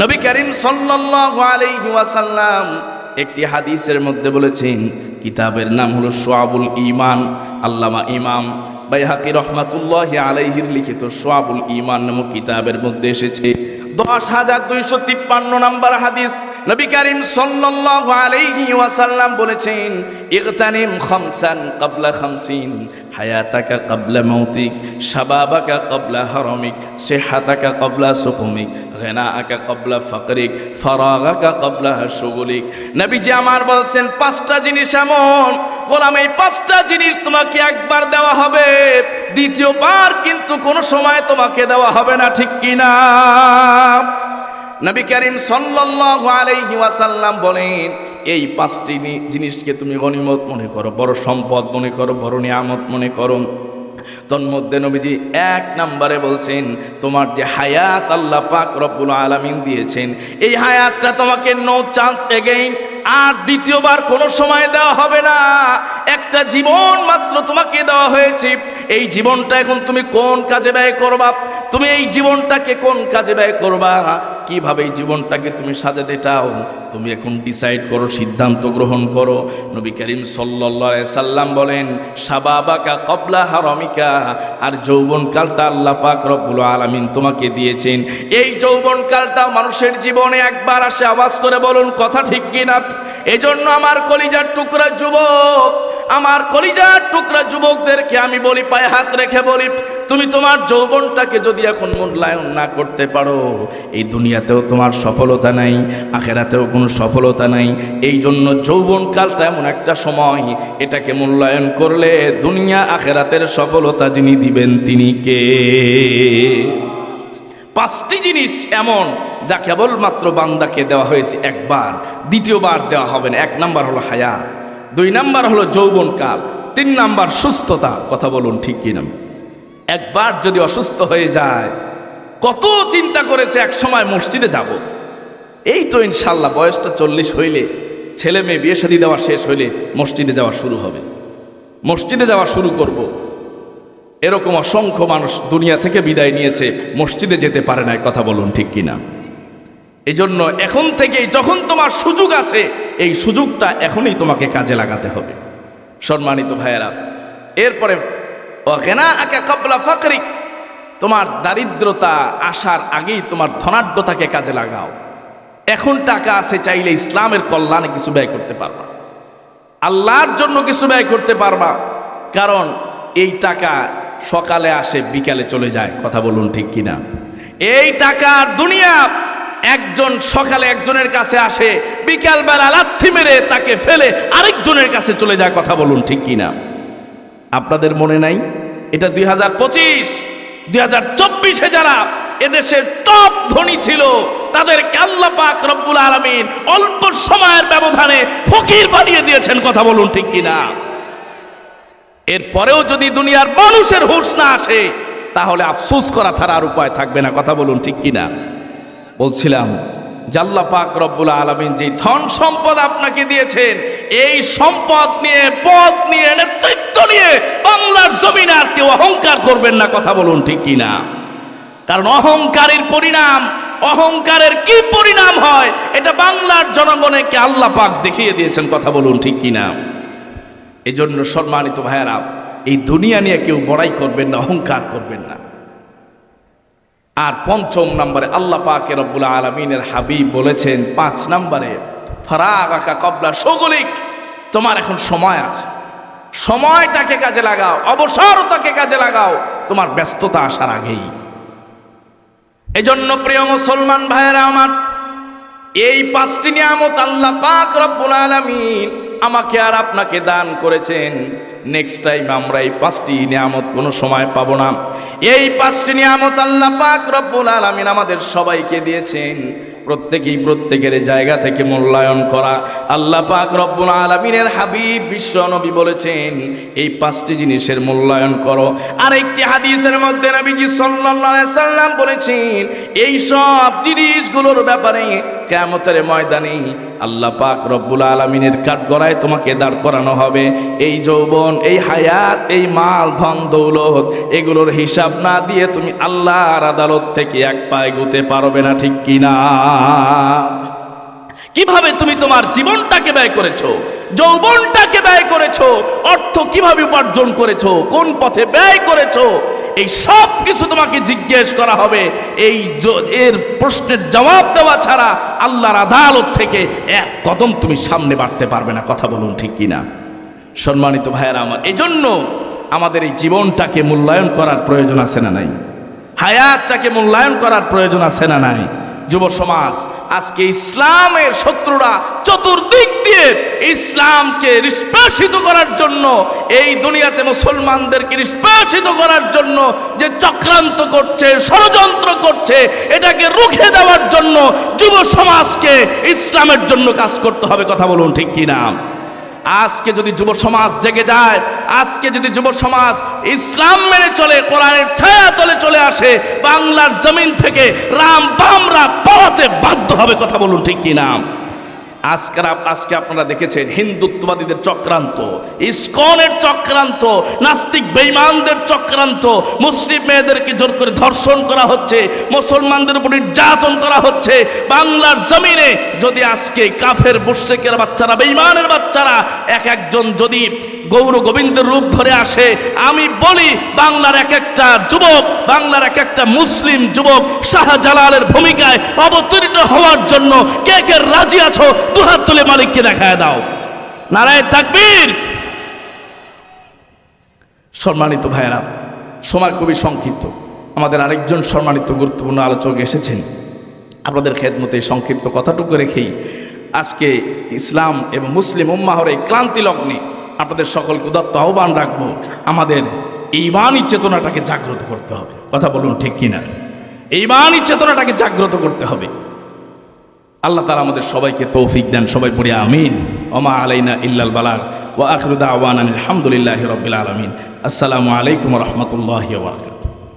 নবী করিম সাল্লাল্লাহু আলাইহি ওয়াসাল্লাম একটি হাদিসের মধ্যে বলেছেন, কিতাবের নাম হলো সোয়াবুল ইমান আল্লামা ইমাম বাইহাকি রহমাতুল্লাহ আলাইহির লিখিত সোয়াবুল ইমান নামক কিতাবের মধ্যে এসেছে। দশ হাজার দুইশো তিপ্পান্ন নাম্বার হাদিস নবী করিম সাল্লাল্লাহু আলাইহি ওয়াসাল্লাম বলেছেন, ইগতানিম খামসান ক্বাবলা খামসিন, হায়াতাকা ক্বাবলা মৌতিক শাবাবাকা ক্বাবলা হারামিক, সিহাতাকা ক্বাবলা সুকুমিক, গনাআকা ক্বাবলা ফাকরিক, ফারাগাকা ক্বাবলা শুগুলিক। নবীজি আমার বলছেন, পাঁচটা জিনিস এমন, গোলাম, এই পাঁচটা জিনিস তোমাকে একবার দেওয়া হবে, দ্বিতীয়বার কিন্তু কোনো সময় তোমাকে দেওয়া হবে না, ঠিক কিনা? নবী করিম সাল্লাল্লাহু আলাইহি ওয়াসাল্লাম বলেন, এই পাঁচটি জিনিসকে তুমি গনিমত মনে করো, বড় সম্পদ মনে করো, বড় নিয়ামত মনে করো। তন্মধ্যে নবীজি এক নম্বরে বলছেন, তোমার যে হায়াত আল্লাহ পাক রব্বুল আলামিন দিয়েছেন, এই হায়াতটা তোমাকে নো চান্স এগেইন আর দ্বিতীয়বার কোনো সময় দেওয়া হবে না। একটা জীবন মাত্র তোমাকে দেওয়া হয়েছে। এই জীবনটা এখন তুমি কোন কাজে ব্যয় করবা? তুমি এই জীবনটাকে কোন কাজে ব্যয় করবা? কীভাবে এই জীবনটাকে তুমি সাজাতে চাও? তুমি এখন ডিসাইড করো, সিদ্ধান্ত গ্রহণ করো। নবী করিম আলাইহি সাল্লাম বলেন, সাবাবাকা কবলা হারমিকা। আর যৌবনকালটা আল্লাহ পাক রব্বুল আলামিন তোমাকে দিয়েছেন। এই যৌবনকালটা মানুষের জীবনে একবার আসে, আওয়াজ করে বলুন, কথা ঠিক কিনা এজন্য আমার কলিজার টুকরা যুবক, আমার কলিজার টুকরা যুবকদেরকে আমি বলি, পায়ে হাত রেখে বলি তুমি তোমার যৌবনটাকে যদি এখন মূল্যায়ন না করতে পারো, এই দুনিয়াতেও তোমার সফলতা নাই, আখেরাতেও কোনো সফলতা নাই। এই জন্য যৌবনকালটা এমন একটা সময়, এটাকে মূল্যায়ন করলে দুনিয়া আখেরাতের সফলতা যিনি দিবেন তিনি কে? পাঁচটি জিনিস এমন যা কেবলমাত্র বান্দাকে দেওয়া হয়েছে একবার, দ্বিতীয়বার দেওয়া হবে না। এক নাম্বার হলো হায়াত, দুই নাম্বার হলো যৌবনকাল, তিন নাম্বার সুস্থতা। কথা বলুন ঠিক কিনা? একবার যদি অসুস্থ হয়ে যায়, কত চিন্তা করেছে এক সময় মসজিদে যাব। এই তো ইনশাল্লাহ বয়সটা চল্লিশ হইলে, ছেলে মেয়ে বিয়ে শাদী দেওয়া শেষ হইলে মসজিদে যাওয়া শুরু হবে। মসজিদে যাওয়া শুরু করব। এরকম অসংখ্য মানুষ দুনিয়া থেকে বিদায় নিয়েছে, মসজিদে যেতে পারে না, কথা বলুন ঠিক কিনা? এই জন্য এখন থেকেই যখন তোমার সুযোগ আছে, এই সুযোগটা এখনই তোমাকে কাজে লাগাতে হবে। সম্মানিত ভাইয়েরা, এরপরে তোমার দারিদ্রতা আসার আগেই তোমার ধনাঢ্যতাকে কাজে লাগাও। এখন টাকা আছে, চাইলে ইসলামের কল্যাণে কিছু ব্যয় করতে পারবা। আল্লাহর জন্য কিছু ব্যয় করতে পারবা। কারণ এই টাকা সকালে আসে, বিকালে চলে যায়। কথা বলুন ঠিক কিনা? এই টাকার দুনিয়া, একজন সকালে একজনের কাছে আসে, বিকালবেলা লাথি মেরে তাকে ফেলে আরেকজনের কাছে চলে যায়। কথা বলুন ঠিক কিনা? আপনাদের মনে নাই? এটা দুই হাজার পঁচিশ, দুই হাজার চব্বিশে যারা এদেশের টপ ধনী ছিল, তাদেরকে আল্লাহ পাক রব্বুল আলমিন অল্প সময়ের ব্যবধানে ফকির বানিয়ে দিয়েছেন, কথা বলুন ঠিক কিনা? এরপরেও যদি দুনিয়ার মানুষের হুঁশ না আসে, তাহলে আফসোস করা ছাড়া আর উপায় থাকবে না, কথা বলুন ঠিক কিনা? বলছিলাম জাল্লা পাক রব্বুল আলমিন যে ধন সম্পদ আপনাকে দিয়েছেন, এই সম্পদ নিয়ে, পদ নিয়ে, নেতৃত্ব নিয়ে বাংলার জমিনে আর কেউ অহংকার করবেন না, কথা বলুন ঠিক কিনা? কারণ অহংকারের পরিণাম, অহংকারের কি পরিণাম হয়, এটা বাংলার জনগণকে আল্লাহ পাক দেখিয়ে দিয়েছেন, কথা বলুন ঠিক কিনা? এই জন্য সম্মানিত ভাইয়েরা, এই দুনিয়া নিয়ে কেউ বড়াই করবেন না, অহংকার করবেন না। আর পঞ্চম নম্বরে আল্লাহ পাকে রব্বুল আলমিনের হাবিব বলেছেন, পাঁচ নম্বরে ফারাক আকা কবলা সগলিক তোমার এখন সময় আছে। সময়টাকে কাজে লাগাও, অবসরতাকে কাজে লাগাও, তোমার ব্যস্ততা আসার আগেই। এজন্য প্রিয় মুসলমান ভাইয়েরা আমার, এই পাঁচটি নিয়ামত আল্লাহ পাক রব্বুল আলামিন আমাকে আর আপনাকে দান করেছেন। নেক্সট টাইম আমরা এই পাঁচটি নিয়ামত কোনো সময় পাবো না। এই পাঁচটি নিয়ামত আল্লাহ পাক রব্বুল আলামিন আমাদের সবাইকে দিয়েছেন। প্রত্যেকেই প্রত্যেকের জায়গা থেকে মূল্যায়ন করা। আল্লাহ পাক রব্বুল আলমিনের হাবিব বিশ্ব নবী বলেছেন, এই পাঁচটি জিনিসের মূল্যায়ন করো। আর একটি হাদিসের মধ্যে নবীজি সাল্লাম বলেছেন, এই সব জিনিসগুলোর ব্যাপারে কেমতের ময়দানে আল্লাহ পাক রব্বুল আলমিনের কাঠগড়ায় তোমাকে দাঁড় করানো হবে। এই যৌবন, এই হায়াত, এই মাল, ধন, দৌলত, এগুলোর হিসাব না দিয়ে তুমি আল্লাহর আদালত থেকে এক পায়ে গুতে পারবে না, ঠিক কিনা? কীভাবে তুমি তোমার জীবনটাকে ব্যয় করেছ? যৌবনটাকে ব্যয় করেছ? অর্থ কীভাবে উপার্জন করেছ? কোন পথে ব্যয় করেছ? এই সব কিছু তোমাকে জিজ্ঞেস করা হবে। এই এর প্রশ্নের জবাব দেওয়া ছাড়া আল্লাহর আদালত থেকে এক কদম তুমি সামনে বাড়তে পারবে না। কথা বলুন ঠিক কিনা? সম্মানিত ভাইয়েরা আমার এই জন্য আমাদের এই জীবনটাকে মূল্যায়ন করার প্রয়োজন আছে না নাই? হায়াতটাকে মূল্যায়ন করার প্রয়োজন আছে না নাই? যুব সমাজ, আজকে ইসলামের শত্রুরা চতুর্দিক দিয়ে ইসলামকে নিষ্পেষিত করার জন্য, এই দুনিয়াতে মুসলমানদেরকে নিষ্পেষিত করার জন্য যে চক্রান্ত করছে, ষড়যন্ত্র করছে, এটাকে রুখে দেওয়ার জন্য যুব সমাজকে ইসলামের জন্য কাজ করতে হবে, কথা বলুন ঠিক কিনা? আজকে যদি যুব সমাজ জেগে যায়, আজকে যদি যুব সমাজ ইসলাম মেনে চলে, কোরআনের ছায়া তলে চলে আসে, বাংলার জমিন থেকে রাম বামরা পড়াতে বাধ্য হবে, কথা বলুন ঠিক কি না আজকে আপ- আজকে আপনারা দেখেছেন হিন্দুত্ববাদীদের চক্রান্ত, ইসকনের চক্রান্ত, নাস্তিক বেঈমানদের চক্রান্ত, মুসলিম মেয়েদেরকে জোর করে ধর্ষণ করা হচ্ছে, মুসলমানদের উপর নির্যাতন করা হচ্ছে। বাংলার জমিনে যদি আজকে কাফের, মুশ্রিকের বাচ্চারা, বেঈমানের বাচ্চারা এক একজন যদি গৌর গোবিন্দের রূপ ধরে আসে, আমি বলি বাংলার এক একটা যুবক, বাংলার এক একটা মুসলিম যুবক শাহজালালের ভূমিকায় অবতীর্ণ হওয়ার জন্য কে কে রাজি আছো দুহাত তুলে মালিককে দেখায় দাও। নারায় তাকবীর। সম্মানিত ভাইয়েরা, সময় খুবই সংক্ষিপ্ত। আমাদের আরেকজন সম্মানিত গুরুত্বপূর্ণ আলোচক এসেছেন। আপনাদের খেদমতে সংক্ষিপ্ত কথাটুকু রেখেই আজকে ইসলাম এবং মুসলিম উম্মাহর এই ক্লান্তি লগ্নে আপনাদের সকল উদাত্ত আহ্বান রাখব, আমাদের ইমানি চেতনাটাকে জাগ্রত করতে হবে। কথা বলুন ঠিক কিনা? ইমানি চেতনাটাকে জাগ্রত করতে হবে। আল্লাহ তালা আমাদের সবাইকে তৌফিক দেন, সবাই পড়ি আমিন। ওমা আলাইনা ইল্লাল বালাগ, ওয়া আখরুদা আওয়ান আলহামদুলিল্লাহ রবিল আলমিন। আসসালামু আলাইকুম রহমতুল্লাহ